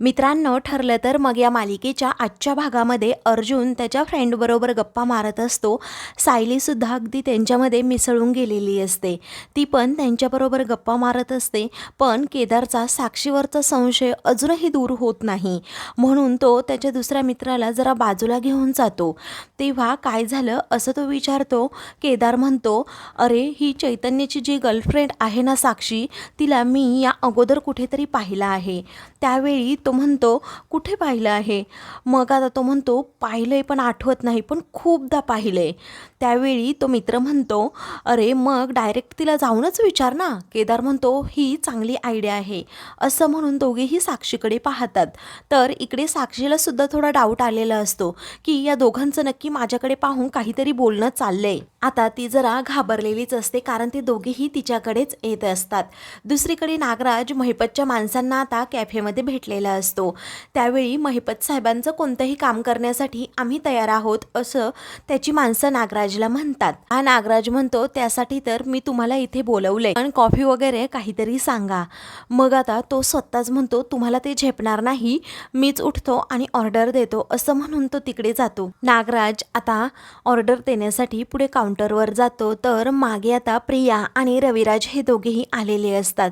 मित्रांनो ठरलं तर मग या मालिकेच्या आजच्या भागामध्ये अर्जुन त्याच्या फ्रेंडबरोबर गप्पा मारत असतो. सायलीसुद्धा अगदी त्यांच्यामध्ये मिसळून गेलेली असते. ती पण त्यांच्याबरोबर गप्पा मारत असते. पण केदारचा साक्षीवरचा संशय अजूनही दूर होत नाही. म्हणून तो त्याच्या दुसऱ्या मित्राला जरा बाजूला घेऊन जातो. तेव्हा काय झालं असं तो विचारतो. केदार म्हणतो अरे ही चैतन्याची जी गर्लफ्रेंड आहे ना साक्षी तिला मी या अगोदर कुठेतरी पाहिला आहे. त्यावेळी तो तो म्हणतो कुठे पाहिलं आहे? मग आता तो म्हणतो पाहिलं आहे पण आठवत नाही पण खूपदा पाहिलं आहे त्यावेळी तो मित्र म्हणतो अरे मग डायरेक्ट तिला जाऊनच विचार ना. केदार म्हणतो ही चांगली आयडिया आहे. असं म्हणून दोघेही साक्षीकडे पाहतात. तर इकडे साक्षीला सुद्धा थोडा डाऊट आलेला असतो की या दोघांचं नक्की माझ्याकडे पाहून काहीतरी बोलणं चाललंय. आता ती जरा घाबरलेलीच असते कारण ते दोघेही तिच्याकडेच येत असतात. दुसरीकडे नागराज महिपतच्या माणसांना आता कॅफेमध्ये भेटलेला असतो. त्यावेळी महिपत साहेबांचं कोणतंही काम करण्यासाठी आम्ही तयार आहोत असं त्याची माणसं नागराजला म्हणतात. हा नागराज म्हणतो त्यासाठी तर मी तुम्हाला इथे बोलवलंय. पण कॉफी वगैरे काहीतरी सांगा. मग आता तो स्वतःच म्हणतो तुम्हाला ते झेपणार नाही. मीच उठतो आणि ऑर्डर देतो. असं म्हणून तो तिकडे जातो. नागराज आता ऑर्डर देण्यासाठी पुढे काउंटरवर जातो तर मागे आता प्रिया आणि रविराज हे दोघेही आलेले असतात.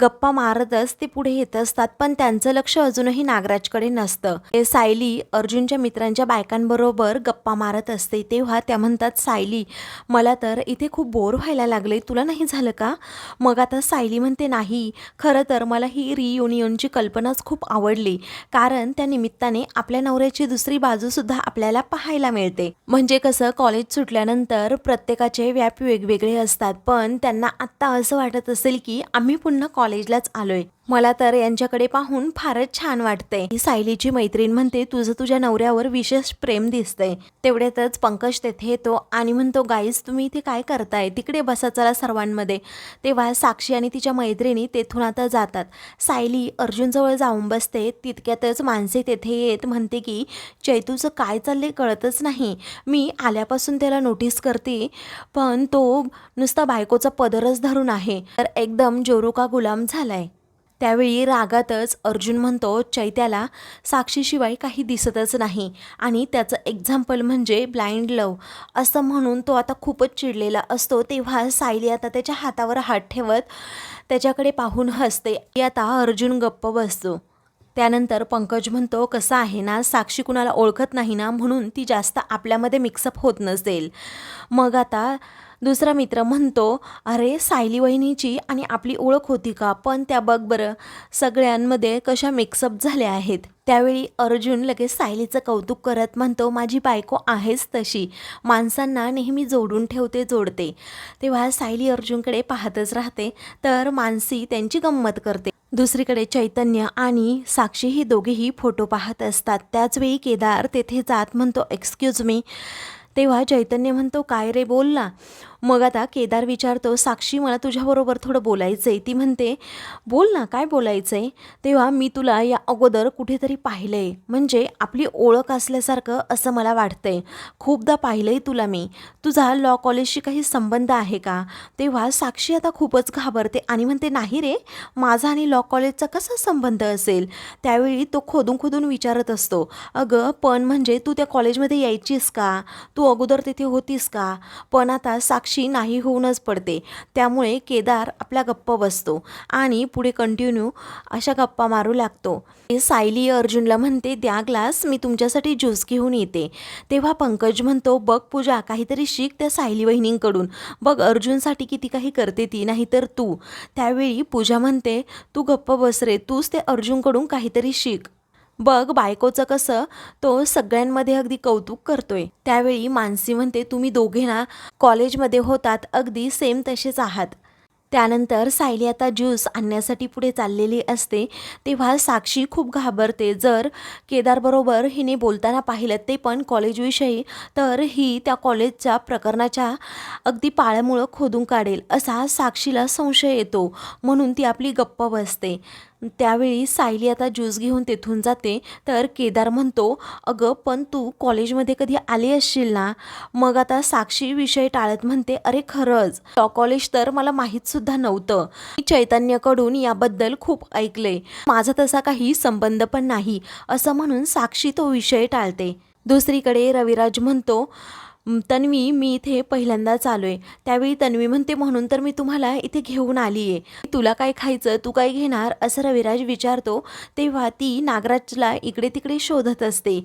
गप्पा मारतच ते पुढे येत असतात पण त्यांचं लक्ष अजूनही नागराजकडे नसतं. ते सायली अर्जुनच्या मित्रांच्या बायकांबरोबर गप्पा मारत असते तेव्हा त्या म्हणतात सायली मला तर इथे खूप बोर व्हायला लागले तुला नाही झालं का? मग आता सायली म्हणते नाही खरं तर मला ही रियुनियनची कल्पनाच खूप आवडली कारण त्या निमित्ताने आपल्या नवऱ्याची दुसरी बाजूसुद्धा आपल्याला पाहायला मिळते. म्हणजे कसं कॉलेज सुटल्यानंतर प्रत्येकाचे व्याप वेगवेगळे असतात. पण त्यांना आत्ता असं वाटत असेल की आम्ही पुन्हा कॉलेजलाच आलोय. मला तर यांच्याकडे पाहून फारच छान वाटतंय. सायलीची मैत्रीण म्हणते तुझं तुझ्या नवऱ्यावर विशेष प्रेम दिसतंय. तेवढ्यातच पंकज तेथे येतो आणि म्हणतो गाईज तुम्ही इथे काय करताय? तिकडे बसा चला सर्वांमध्ये. तेव्हा साक्षी आणि तिच्या मैत्रिणी तेथून आता जातात. सायली अर्जुनजवळ जाऊन बसते. तितक्यातच माणसे तेथे येत म्हणते की चैतूचं काय चालले कळतच नाही. मी आल्यापासून त्याला नोटीस करते पण तो नुसता बायकोचा पदरच धरून आहे. तर एकदम जोरुका गुलाम झालाय. त्यावेळी रागातच अर्जुन म्हणतो चैत्याला साक्षीशिवाय काही दिसतच नाही. आणि त्याचं एक्झाम्पल म्हणजे ब्लाइंड लव असं म्हणून तो आता खूपच चिडलेला असतो. तेव्हा सायली आता त्याच्या हातावर हात ठेवत त्याच्याकडे पाहून हसते. आता अर्जुन गप्प बसतो. त्यानंतर पंकज म्हणतो कसं आहे ना साक्षी कुणाला ओळखत नाही ना म्हणून ती जास्त आपल्यामध्ये मिक्सअप होत नसेल. मग आता दुसरा मित्र म्हणतो अरे सायली वहिनीची आणि आपली ओळख होती का? पण त्या बघ बरं सगळ्यांमध्ये कशा मिक्सअप झाल्या आहेत. त्यावेळी अर्जुन लगेच सायलीचं कौतुक करत म्हणतो माझी बायको आहेच तशी. माणसांना नेहमी जोडून ठेवते जोडते. तेव्हा सायली अर्जुनकडे पाहतच राहते तर मानसी त्यांची गंमत करते. दुसरीकडे चैतन्य आणि साक्षी ही दोघेही फोटो पाहत असतात. त्याचवेळी केदार तेथे जात म्हणतो एक्सक्यूज मी तेव्हा चैतन्य म्हणतो काय रे बोल ना. मग आता केदार विचारतो साक्षी मला तुझ्याबरोबर थोडं बोलायचं आहे ती म्हणते बोल ना काय बोलायचं आहे तेव्हा मी तुला या अगोदर कुठेतरी पाहिलं आहे म्हणजे आपली ओळख असल्यासारखं असं मला वाटतं आहे खूपदा पाहिलं आहे तुला मी. तुझा लॉ कॉलेजशी काही संबंध आहे का? तेव्हा साक्षी आता खूपच घाबरते आणि म्हणते नाही रे माझा आणि लॉ कॉलेजचा कसा संबंध असेल? त्यावेळी तो खोदून खोदून विचारत असतो अगं पण म्हणजे तू त्या कॉलेजमध्ये यायचीस का? तू अगोदर तिथे होतीस का? पण आता साक्षी नाही होऊनच पडते. त्यामुळे केदार आपला गप्प बसतो आणि पुढे कंटिन्यू अशा गप्पा मारू लागतो. ते सायली अर्जुनला म्हणते द्या ग्लास मी तुमच्यासाठी ज्यूस घेऊन येते. तेव्हा पंकज म्हणतो बघ पूजा काहीतरी शिक त्या सायली वहिनींकडून. बघ अर्जुनसाठी किती काही करते ती नाहीतर तू. त्यावेळी पूजा म्हणते तू गप्प बस रे तूच ते अर्जुनकडून काहीतरी शिक. बघ बायकोचं कसं तो सगळ्यांमध्ये अगदी कौतुक करतोय. त्यावेळी मानसी म्हणते तुम्ही दोघे ना कॉलेजमध्ये होतात अगदी सेम तसेच आहात. त्यानंतर सायली आता ज्यूस आणण्यासाठी पुढे चाललेली असते तेव्हा साक्षी खूप घाबरते. जर केदारबरोबर हिने बोलताना पाहिलं ते पण कॉलेजविषयी तर ही त्या कॉलेजच्या प्रकरणाच्या अगदी पाळ्यामुळं खोदून काढेल असा साक्षीला संशय येतो. म्हणून ती आपली गप्प बसते. त्यावेळी सायली आता ज्यूस घेऊन तेथून जाते. तर केदार म्हणतो अगं पण तू कॉलेजमध्ये कधी आली असशील ना? मग आता साक्षी विषय टाळत म्हणते अरे खरंच. लॉ कॉलेज तर मला माहीतसुद्धा नव्हतं. मी चैतन्यकडून याबद्दल खूप ऐकले. माझा तसा काही संबंध पण नाही. असं म्हणून साक्षी तो विषय टाळते. दुसरीकडे रविराज म्हणतो तन्वी मी इथे पहिल्यांदाच आलो आहे त्यावेळी तन्वी म्हणते म्हणून तर मी तुम्हाला इथे घेऊन आली आहे तुला काय खायचं तू काय घेणार? असं रविराज विचारतो. तेव्हा ती नागराजला इकडे तिकडे शोधत असते.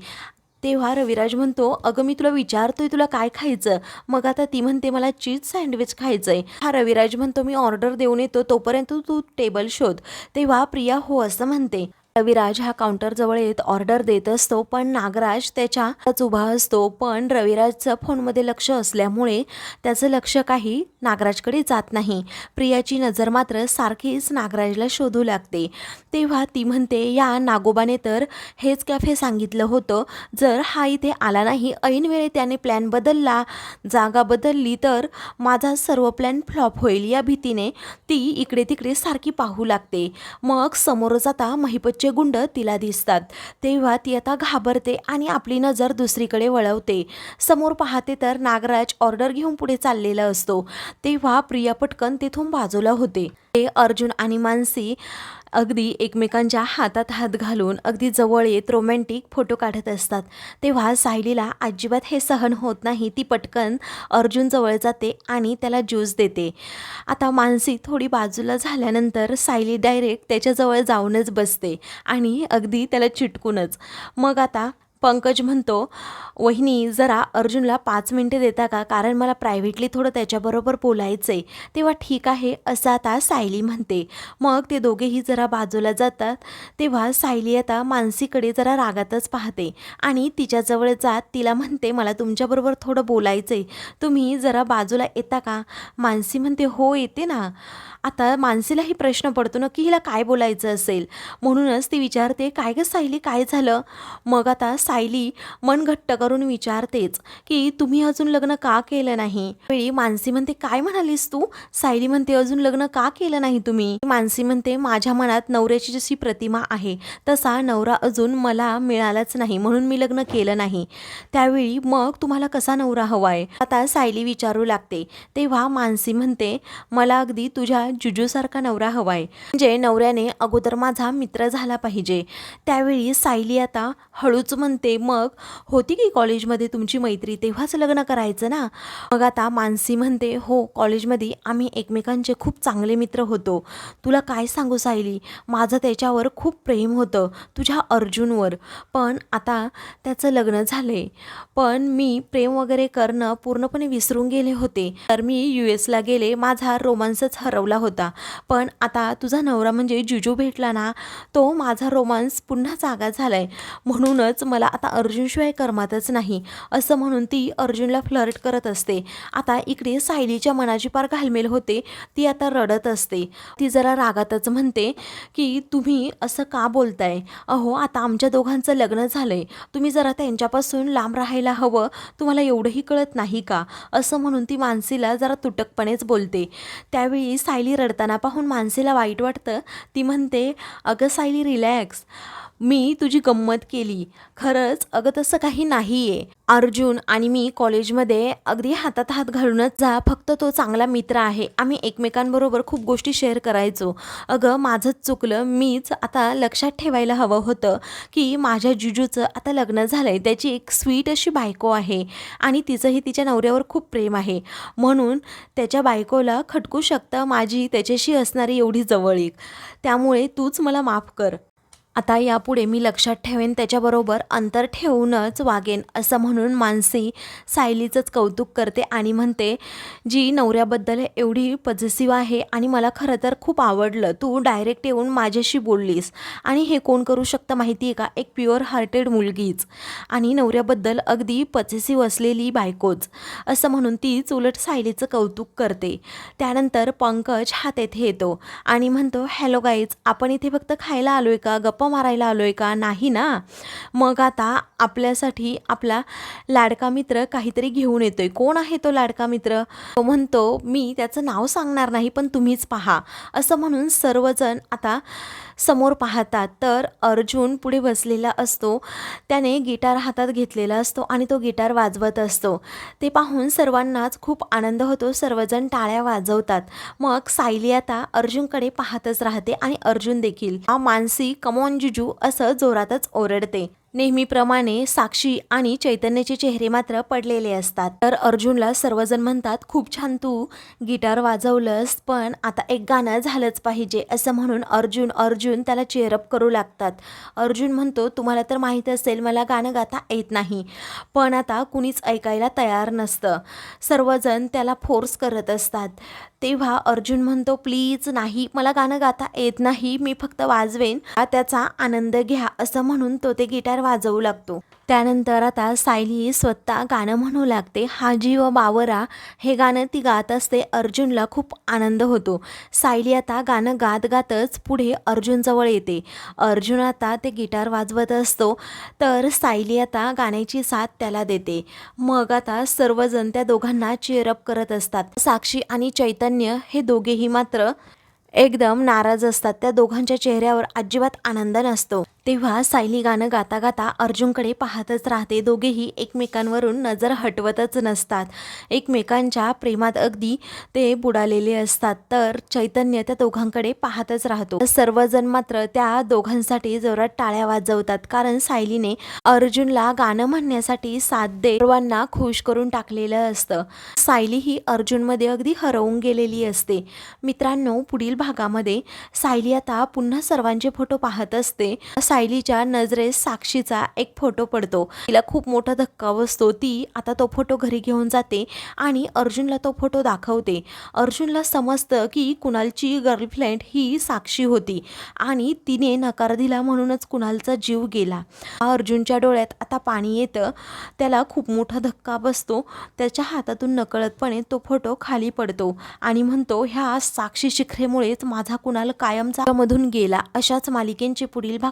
तेव्हा रविराज म्हणतो अगं मी तुला विचारतोय तुला काय खायचं? मग आता ती म्हणते मला चीज सँडविच खायचं आहे हा रविराज म्हणतो मी ऑर्डर देऊन येतो तोपर्यंत तू टेबल शोध. तेव्हा प्रिया हो असं म्हणते. रविराज हा काउंटरजवळ येत ऑर्डर देत असतो पण नागराज त्याच्याच उभा असतो. पण रविराजचं फोनमध्ये लक्ष असल्यामुळे त्याचं लक्ष काही नागराजकडे जात नाही. प्रियाची नजर मात्र सारखीच नागराजला शोधू लागते. तेव्हा ती म्हणते या नागोबाने तर हेच कॅफे सांगितलं होतं. जर हा इथे आला नाही ऐनवेळी त्याने प्लॅन बदलला जागा बदलली तर माझा सर्व प्लॅन फ्लॉप होईल. या भीतीने ती इकडे तिकडे सारखी पाहू लागते. मग समोरच आता शेवटचे गुंड तिला दिसतात. तेव्हा ती आता घाबरते आणि आपली नजर दुसरीकडे वळवते. समोर पाहते तर नागराज ऑर्डर घेऊन पुढे चाललेला असतो. तेव्हा प्रिया पटकन तिथून बाजूला होते. ते अर्जुन आणि मानसी अगदी एकमेकांच्या हातात हात घालून अगदी जवळ येत रोमॅन्टिक फोटो काढत असतात. तेव्हा सायलीला अजिबात हे सहन होत नाही. ती पटकन अर्जुनजवळ जाते आणि त्याला ज्यूस देते. आता मानसी थोडी बाजूला झाल्यानंतर सायली डायरेक्ट त्याच्याजवळ जाऊनच बसते आणि अगदी त्याला चिटकूनच. मग आता पंकज म्हणतो वहिनी जरा अर्जुनला पाच मिनटे देता का? कारण मला प्रायव्हेटली थोडं त्याच्याबरोबर बोलायचं आहे तेव्हा ठीक आहे असं आता सायली म्हणते. मग ते दोघेही जरा बाजूला जातात. तेव्हा सायली आता मानसीकडे जरा रागातच पाहते आणि तिच्याजवळ जात तिला म्हणते मला तुमच्याबरोबर थोडं बोलायचं आहे तुम्ही जरा बाजूला येता का? मानसी म्हणते हो येते ना. आता मानसीलाही प्रश्न पडतो ना की हिला काय बोलायचं असेल? म्हणूनच ती विचारते काय गं सायली काय झालं? मग आता सायली मन घट्ट करून विचारतेच की तुम्ही अजून लग्न का केलं नाही? वेळी मानसी म्हणते काय म्हणालीस तू? सायली म्हणते अजून लग्न का केलं नाही तुम्ही? मानसी म्हणते माझ्या मनात नवऱ्याची जशी प्रतिमा आहे तसा नवरा अजून मला मिळालाच नाही म्हणून मी लग्न केलं नाही. त्यावेळी मग तुम्हाला कसा नवरा हवाय? आता सायली विचारू लागते. तेव्हा मानसी म्हणते मला अगदी तुझ्या जुजूसारखा नवरा हवाय. म्हणजे नवऱ्याने अगोदर माझा मित्र झाला पाहिजे. त्यावेळी सायली आता हळूच म्हणते मग होती की कॉलेजमध्ये तुमची मैत्री? तेव्हाच लग्न करायचं ना? मग आता मानसी म्हणते हो कॉलेजमध्ये आम्ही एकमेकांचे खूप चांगले मित्र होतो. तुला काय सांगू सायली? माझं त्याच्यावर खूप प्रेम होतं तुझ्या अर्जुनवर. पण आता त्याचं लग्न झाले पण मी प्रेम वगैरे करणं पूर्णपणे विसरून गेले होते. तर मी यू एसला गेले माझा रोमांसच हरवला होता. पण आता तुझा नवरा म्हणजे जुजू भेटला ना तो माझा रोमांस पुन्हा जागा झाला आहे म्हणूनच मला आता अर्जुनशिवाय करमातच नाही. असं म्हणून ती अर्जुनला फ्लर्ट करत असते. आता इकडे सायलीच्या मनाची पार घालमेल होते. ती आता रडत असते. ती जरा रागातच म्हणते की तुम्ही असं का बोलताय? अहो आता आमच्या दोघांचं लग्न झालंय. तुम्ही जरा त्यांच्यापासून लांब राहायला हवं. तुम्हाला एवढंही कळत नाही का? असं म्हणून ती मानसीला जरा तुटकपणेच बोलते. त्यावेळी सायली रडताना पाहून मानसीला वाईट वाटतं. ती म्हणते अगं सायली रिलॅक्स. मी तुझी गंमत केली. खरंच अगं तसं काही नाही आहे अर्जुन आणि मी कॉलेजमध्ये अगदी हातात हात घालूनच जा फक्त तो चांगला मित्र आहे. आम्ही एकमेकांबरोबर खूप गोष्टी शेअर करायचो. अगं माझंच चुकलं. मीच आता लक्षात ठेवायला हवं होतं की माझ्या जुजूचं आता लग्न झालं आहे त्याची एक स्वीट अशी बायको आहे आणि तिचंही तिच्या नवऱ्यावर खूप प्रेम आहे. म्हणून त्याच्या बायकोला खटकू शकतं माझी त्याच्याशी असणारी एवढी जवळीक. त्यामुळे तूच मला माफ कर. आता यापुढे मी लक्षात ठेवेन त्याच्याबरोबर अंतर ठेवूनच वागेन असं म्हणून मानसी सायलीचंच कौतुक करते आणि म्हणते जी नवऱ्याबद्दल एवढी पॉझिटिव्ह आहे आणि मला खरं तर खूप आवडलं तू डायरेक्ट येऊन माझ्याशी बोललीस आणि हे कोण करू शकतं माहिती आहे का? एक प्युअर हार्टेड मुलगीच आणि नवऱ्याबद्दल अगदी पजेसिव्ह असलेली बायकोच. असं म्हणून तीच उलट सायलीचं कौतुक करते. त्यानंतर पंकज हा तेथे येतो आणि म्हणतो हॅलो गाईज आपण इथे फक्त खायला आलो आहे का? गप्पा मारायला आलो आहे का? नाही ना. मग आता आपल्यासाठी आपला लाडका मित्र काहीतरी घेऊन येतोय. कोण आहे तो लाडका मित्र? तो म्हणतो मी त्याचं नाव सांगणार नाही पण तुम्हीच पहा. असं म्हणून सर्वजण आता समोर पाहतात तर अर्जुन पुढे बसलेला असतो. त्याने गिटार हातात घेतलेला असतो आणि तो गिटार वाजवत असतो. ते पाहून सर्वांनाच खूप आनंद होतो. सर्वजण टाळ्या वाजवतात. मग सायली आता अर्जुनकडे पाहतच राहते आणि अर्जुन देखील. हा मानसी कमॉन जुजू असं जोरातच ओरडते. नेहमीप्रमाणे साक्षी आणि चैतन्याचे चेहरे मात्र पडलेले असतात. तर अर्जुनला सर्वजण म्हणतात खूप छान तू गिटार वाजवलंस पण आता एक गाणं झालंच पाहिजे असं म्हणून अर्जुन अर्जुन त्याला चेअरअप करू लागतात. अर्जुन म्हणतो तुम्हाला तर माहीत असेल मला गाणं गाता येत नाही पण आता कुणीच ऐकायला तयार नसतं. सर्वजण त्याला फोर्स करत असतात. तेव्हा अर्जुन म्हणतो प्लीज नाही मला गाणं गाता येत नाही मी फक्त वाजवेन. हा त्याचा आनंद घ्या असं म्हणून तो ते गिटार वाजवू लागतो. त्यानंतर आता सायली स्वतः गाणं म्हणू लागते. हाजी व बावरा हे गाणं ती गात असते अर्जुनला खूप आनंद होतो. सायली आता गाणं गात गातच पुढे अर्जुनजवळ येते. अर्जुन आता ते गिटार वाजवत असतो तर सायली आता गाण्याची साथ त्याला देते. मग आता सर्वजण त्या दोघांना चेअरअप करत असतात. साक्षी आणि चैतन्य हे दोघेही मात्र एकदम नाराज असतात. त्या दोघांच्या चेहऱ्यावर अजिबात आनंद नसतो. तेव्हा सायली गाणं गाता गाता अर्जुनकडे पाहतच राहते. दोघेही एकमेकांवरून नजर हटवतच नसतात. एकमेकांच्या प्रेमात अगदी ते बुडालेले असतात. तर चैतन्य त्या दोघांकडे पाहतच राहतो. सर्वजण मात्र त्या दोघांसाठी जोरात टाळ्या वाजवतात. कारण सायलीने अर्जुनला गाणं म्हणण्यासाठी साथ दे सर्वांना खुश करून टाकलेलं असतं. सायली ही अर्जुनमध्ये अगदी हरवून गेलेली असते. मित्रांनो पुढील भागामध्ये सायली आता पुन्हा सर्वांचे फोटो पाहत असते. सायलीच्या नजरेस साक्षीचा एक फोटो पडतो. तिला खूप मोठा धक्का बसतो. ती आता तो फोटो घरी घेऊन जाते आणि अर्जुनला तो फोटो दाखवते. अर्जुनला समजतं की कुणालची गर्लफ्रेंड ही साक्षी होती आणि तिने नकार दिला म्हणूनच कुणालचा जीव गेला. अर्जुनच्या डोळ्यात आता पाणी येतं. त्याला खूप मोठा धक्का बसतो. त्याच्या हातातून नकळतपणे तो फोटो खाली पडतो आणि म्हणतो ह्या साक्षी शिखरेमुळेच माझा कुणाल कायमचा मधून गेला. अशाच मालिकेंचे पुढील भाग